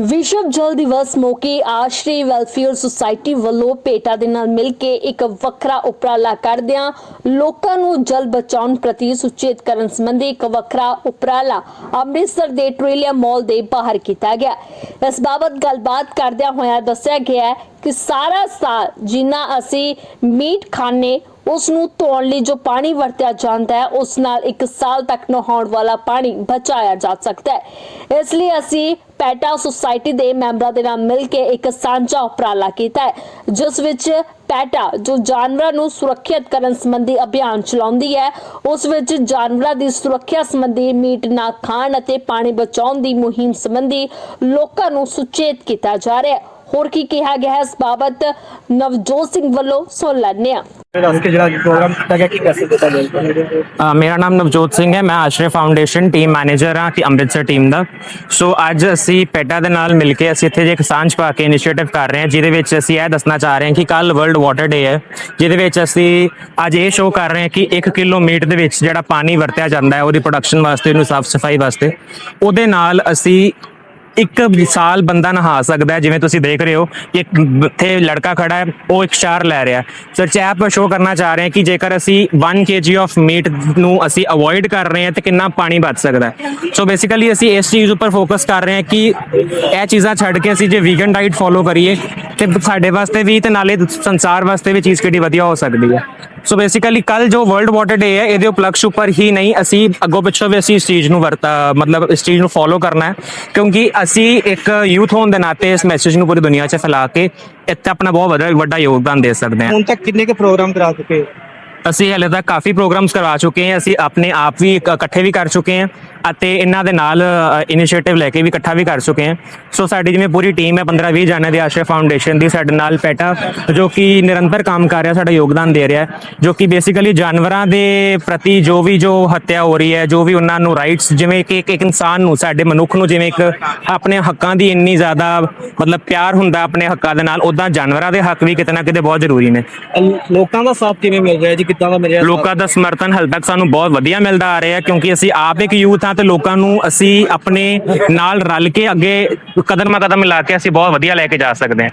ਵਿਸ਼ਵ ਜਲ ਦਿਵਸ ਮੌਕੇ ਆਸ਼ਰੀ ਵੈਲਫੇਅਰ ਸੁਸਾਇਟੀ ਵੱਲੋਂ ਪੇਟਾ ਦੇ ਨਾਲ ਮਿਲ ਕੇ ਇੱਕ ਵੱਖਰਾ ਉਪਰਾਲਾ ਕਰਦਿਆਂ ਲੋਕਾਂ ਨੂੰ ਜਲ ਬਚਾਉਣ ਪ੍ਰਤੀ ਸੁਚੇਤ ਕਰਨ ਸੰਬੰਧੀ ਇੱਕ ਵੱਖਰਾ ਉਪਰਾਲਾ ਅੰਮ੍ਰਿਤਸਰ ਦੇ ਟ੍ਰੇਲੀਅਮ ਮਾਲ ਦੇ ਬਾਹਰ ਕੀਤਾ ਗਿਆ। ਇਸ ਬਾਬਤ ਗੱਲਬਾਤ ਕਰਦਿਆਂ ਹੋਇਆ ਦੱਸਿਆ ਗਿਆ ਕਿ ਸਾਰਾ ਸਾਲ ਜਿੰਨਾ ਅਸੀਂ ਮੀਟ ਖਾਣੇ ਉਸ ਨੂੰ ਧੋਣ ਲਈ ਜੋ ਪਾਣੀ ਵਰਤਿਆ ਜਾਂਦਾ ਹੈ, ਉਸ ਨਾਲ ਇੱਕ ਸਾਲ ਤੱਕ ਨਹਾਉਣ ਵਾਲਾ ਪਾਣੀ ਬਚਾਇਆ ਜਾ ਸਕਦਾ ਹੈ। ਇਸ ਲਈ ਅਸੀਂ ਪੈਟਾ ਸੁਸਾਇਟੀ ਦੇ ਮੈਂਬਰਾਂ ਦੇ ਨਾਲ ਮਿਲ ਕੇ ਇੱਕ ਸਾਂਝਾ ਉਪਰਾਲਾ ਕੀਤਾ ਹੈ, ਜਿਸ ਵਿੱਚ ਪੈਟਾ ਜੋ ਜਾਨਵਰਾਂ ਨੂੰ ਸੁਰੱਖਿਅਤ ਕਰਨ ਸੰਬੰਧੀ ਅਭਿਆਨ ਚਲਾਉਂਦੀ ਹੈ, ਉਸ ਵਿੱਚ ਜਾਨਵਰਾਂ ਦੀ ਸੁਰੱਖਿਆ ਸੰਬੰਧੀ ਮੀਟ ਨਾ ਖਾਣ ਅਤੇ ਪਾਣੀ ਬਚਾਉਣ ਦੀ ਮੁਹਿੰਮ ਸੰਬੰਧੀ ਲੋਕਾਂ ਨੂੰ ਸੁਚੇਤ ਕੀਤਾ ਜਾ ਰਿਹਾ ਹੈ। ਹੋਰ ਕੀ ਕਿਹਾ ਗਿਆ ਹੈ ਇਸ ਬਾਬਤ? ਨਵਜੋਤ ਸਿੰਘ ਵੱਲੋਂ ਸੁਣ ਲੈਂਦੇ ਹਾਂ। ਦੱਸ ਕੇ ਜਿਹੜਾ ਪ੍ਰੋਗਰਾਮ ਕੀਤਾ ਗਿਆ ਕੀ ਮੈਸੇਜ ਦਿੱਤਾ ਗਿਆ ਅ, ਮੇਰਾ ਨਾਮ ਨਵਜੋਤ ਸਿੰਘ ਹੈ। ਮੈਂ ਆਸ਼ਰੇ ਫਾਊਂਡੇਸ਼ਨ ਟੀਮ ਮੈਨੇਜਰ ਹਾਂ ਕਿ ਅੰਮ੍ਰਿਤਸਰ ਟੀਮ ਦਾ। ਸੋ ਅੱਜ ਅਸੀਂ ਪੈਟਾ ਦੇ ਨਾਲ ਮਿਲ ਕੇ ਅਸੀਂ ਇੱਥੇ ਜੇ ਇੱਕ ਸਾਂਝ ਪਾ ਕੇ ਇਨੀਸ਼ੀਏਟਿਵ ਕਰ ਰਹੇ ਹਾਂ ਜਿਹਦੇ ਵਿੱਚ ਅਸੀਂ ਇਹ ਦੱਸਣਾ ਚਾਹ ਰਹੇ ਹਾਂ ਕਿ ਕੱਲ ਵਰਲਡ ਵਾਟਰ ਡੇ ਹੈ ਜਿਹਦੇ ਵਿੱਚ ਅਸੀਂ ਅੱਜ ਇਹ ਸ਼ੋਅ ਕਰ ਰਹੇ ਹਾਂ ਕਿ 1 ਕਿਲੋ ਮੀਟ ਦੇ ਵਿੱਚ ਜਿਹੜਾ ਪਾਣੀ ਵਰਤਿਆ ਜਾਂਦਾ ਹੈ ਉਹਦੀ ਪ੍ਰੋਡਕਸ਼ਨ ਵਾਸਤੇ ਉਹਨੂੰ ਸਾਫ਼ ਸਫ਼ਾਈ ਵਾਸਤੇ। ਉਹਦੇ ਨਾਲ ਅਸੀਂ ਇੱਕ ਸਾਲ ਬੰਦਾ ਨਹਾ ਸਕਦਾ ਹੈ। ਜਿਵੇਂ ਤੁਸੀਂ ਦੇਖ ਰਹੇ ਹੋ ਕਿ ਇੱਕ ਇੱਥੇ ਲੜਕਾ ਖੜਾ ਹੈ, ਉਹ ਇੱਕ ਸ਼ਾਰ ਲੈ ਰਿਹਾ ਹੈ। ਸੋ ਚੈਪ ਸ਼ੋ ਕਰਨਾ ਚਾਹ ਰਹੇ ਹਾਂ ਕਿ ਜੇਕਰ ਅਸੀਂ 1 kg ਆਫ ਮੀਟ ਨੂੰ ਅਸੀਂ ਅਵੋਇਡ ਕਰ ਰਹੇ ਹਾਂ ਤੇ ਕਿੰਨਾ ਪਾਣੀ ਬਚ ਸਕਦਾ ਹੈ। ਸੋ ਬੇਸਿਕਲੀ ਅਸੀਂ ਇਸ ਚੀਜ਼ ਉੱਪਰ ਫੋਕਸ ਕਰ ਰਹੇ ਹਾਂ ਕਿ ਇਹ ਚੀਜ਼ਾਂ ਛੱਡ ਕੇ ਅਸੀਂ ਜੇ ਵੀਗਨ ਡਾਈਟ ਫੋਲੋ ਕਰੀਏ ਤੇ ਸਾਡੇ ਵਾਸਤੇ ਵੀ ਤੇ ਨਾਲੇ ਸੰਸਾਰ ਵਾਸਤੇ ਵੀ ਚੀਜ਼ ਕਿਹੜੀ ਵਧੀਆ ਹੋ ਸਕਦੀ ਹੈ। ਸੋ ਬੇਸਿਕਲੀ ਕੱਲ ਜੋ ਵਰਲਡ ਵਾਟਰ ਡੇ ਹੈ, ਇਹਦੇ ਉਪਲਕਸ਼ ਉੱਪਰ ਹੀ ਨਹੀਂ ਅਸੀਂ ਅੱਗੋਂ ਪਿੱਛੋਂ ਵੀ ਅਸੀਂ ਇਸ ਚੀਜ਼ ਨੂੰ ਵਰਤਾ, ਮਤਲਬ ਇਸ ਚੀਜ਼ ਨੂੰ ਫੋਲੋ ਕਰਨਾ ਹੈ ਕਿਉਂਕਿ ਅਸੀਂ ਇੱਕ ਯੂਥ ਹੋਣ ਦੇ ਨਾਤੇ ਇਸ ਮੈਸੇਜ ਨੂੰ ਪੂਰੀ ਦੁਨੀਆ 'ਚ ਫੈਲਾ ਕੇ ਇੱਥੇ ਆਪਣਾ ਬਹੁਤ ਵੱਡਾ ਯੋਗਦਾਨ ਦੇ ਸਕਦੇ ਹਾਂ ਹੁਣ ਤੱਕ ਕਿੰਨੇ ਕੁ ਪ੍ਰੋਗਰਾਮ ਕਰਾ ਚੁੱਕੇ ਹੋ? ਅਸੀਂ ਹਲੇ ਤੱਕ ਕਾਫੀ ਪ੍ਰੋਗਰਾਮਸ ਕਰਵਾ ਚੁੱਕੇ ਹਾਂ, ਅਸੀਂ ਆਪਣੇ ਆਪ ਵੀ ਇਕ- ਇਕੱਠੇ ਵੀ ਕਰ ਚੁੱਕੇ ਹਾਂ ਅਤੇ ਇਹਨਾਂ ਦੇ ਨਾਲ ਇਨੀਸ਼ੀਏਟਿਵ ਲੈ ਕੇ ਵੀ ਇਕੱਠਾ ਵੀ ਕਰ ਚੁੱਕੇ ਹਾਂ। ਸੋ ਸਾਡੀ ਜਿਵੇਂ ਪੂਰੀ ਟੀਮ ਹੈ 15 20 ਜਾਣੇ ਦੀ ਆਸ਼ਰੇ ਫਾਊਂਡੇਸ਼ਨ ਦੀ ਸਾਡੇ ਨਾਲ ਪੈਟਾ ਜੋ ਕਿ ਨਿਰੰਤਰ ਕੰਮ ਕਰ ਰਿਹਾ, ਸਾਡਾ ਯੋਗਦਾਨ ਦੇ ਰਿਹਾ ਹੈ, ਜੋ ਕਿ ਬੇਸਿਕਲੀ ਜਾਨਵਰਾਂ ਦੇ ਪ੍ਰਤੀ ਜੋ ਵੀ ਜੋ ਹੱਤਿਆ ਹੋ ਰਹੀ ਹੈ, ਜੋ ਵੀ ਉਹਨਾਂ ਨੂੰ ਰਾਈਟਸ ਜਿਵੇਂ ਕਿ ਇੱਕ ਇੱਕ ਇਨਸਾਨ ਨੂੰ, ਸਾਡੇ ਮਨੁੱਖ ਨੂੰ ਜਿਵੇਂ ਇੱਕ ਆਪਣੇ ਹੱਕਾਂ ਦੀ ਇੰਨੀ ਜ਼ਿਆਦਾ ਮਤਲਬ ਪਿਆਰ ਹੁੰਦਾ ਆਪਣੇ ਹੱਕਾਂ ਦੇ ਨਾਲ ਉਦਾਂ ਜਾਨਵਰਾਂ ਦੇ ਹੱਕ ਵੀ ਕਿਤੇ ਨਾ ਕਿਤੇ ਬਹੁਤ ਜ਼ਰੂਰੀ ਨੇ। ਲੋਕਾਂ ਦਾ ਸਾਥ ਕਿਵੇਂ ਮਿਲ ਰਿਹਾ ਜੀ? ਕਿੱਦਾਂ ਦਾ ਮਿਲ ਲੋਕਾਂ ਦਾ ਸਮਰਥਨ ਹਾਲੇ ਤੱਕ ਸਾਨੂੰ ਬਹੁਤ ਵਧੀਆ ਮਿਲਦਾ ਆ ਰਿਹਾ ਕਿਉਂਕਿ ਅਸੀਂ ਆਪ ਇੱਕ ਯੂਥ ਹਾਂ ਤੇ ਲੋਕਾਂ ਨੂੰ ਅਸੀਂ ਆਪਣੇ ਨਾਲ ਰਲ ਕੇ ਅੱਗੇ ਕਦਮ ਕਦਮ ਮਿਲਾ ਕੇ ਅਸੀਂ ਬਹੁਤ ਵਧੀਆ ਲੈ ਕੇ ਜਾ ਸਕਦੇ ਹਾਂ।